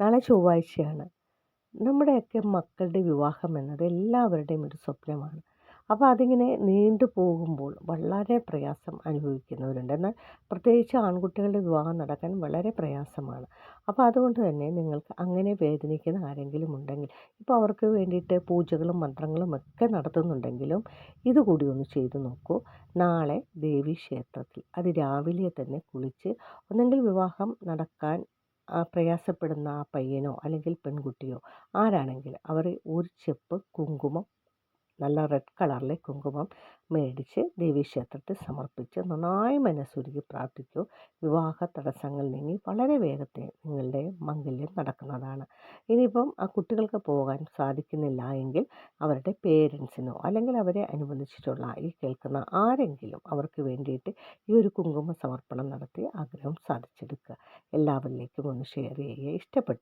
നാളെ ചൊവ്വാഴ്ചയാണ്. നമ്മുടെയൊക്കെ മക്കളുടെ വിവാഹം എന്നത് എല്ലാവരുടെയും ഒരു സ്വപ്നമാണ്. അപ്പോൾ അതിങ്ങനെ നീണ്ടു പോകുമ്പോൾ വളരെ പ്രയാസം അനുഭവിക്കുന്നവരുണ്ട്. എന്നാൽ പ്രത്യേകിച്ച് ആൺകുട്ടികളുടെ വിവാഹം നടക്കാൻ വളരെ പ്രയാസമാണ്. അപ്പോൾ അതുകൊണ്ട് തന്നെ നിങ്ങൾക്ക് അങ്ങനെ വേദനിക്കുന്ന ആരെങ്കിലും ഉണ്ടെങ്കിൽ ഇപ്പോൾ അവർക്ക് വേണ്ടിയിട്ട് പൂജകളും മന്ത്രങ്ങളും ഒക്കെ നടത്തുന്നുണ്ടെങ്കിലും ഇതുകൂടി ഒന്ന് ചെയ്തു നോക്കൂ. നാളെ ദേവി ക്ഷേത്രത്തിൽ അത് രാവിലെ തന്നെ കുളിച്ച് ഒന്നെങ്കിൽ വിവാഹം നടക്കാൻ പ്രയാസപ്പെടുന്ന ആ പയ്യനോ അല്ലെങ്കിൽ പെൺകുട്ടിയോ ആരാണെങ്കിലും അവർ ഒരു ചെപ്പ് കുങ്കുമം നല്ല റെഡ് കളറിലെ കുങ്കുമം മേടിച്ച് ദേവീക്ഷേത്രത്തിൽ സമർപ്പിച്ച് നന്നായി മനസ്സുരുകി പ്രാർത്ഥിക്കൂ. വിവാഹ തടസ്സങ്ങൾ നീങ്ങി വളരെ വേഗത്തിൽ നിങ്ങളുടെ മംഗല്യം നടക്കുന്നതാണ്. ഇനിയിപ്പം ആ കുട്ടികൾക്ക് പോകാൻ സാധിക്കുന്നില്ല എങ്കിൽ അവരുടെ പേരൻസിനോ അല്ലെങ്കിൽ അവരെ അനുബന്ധിച്ചിട്ടുള്ള ഈ കേൾക്കുന്ന ആരെങ്കിലും അവർക്ക് വേണ്ടിയിട്ട് ഈ ഒരു കുങ്കുമ സമർപ്പണം നടത്തി ആഗ്രഹം സാധിച്ചെടുക്കുക. എല്ലാവരിലേക്കും ഒന്ന് ഷെയർ ചെയ്യുക. ഇഷ്ടപ്പെട്ടു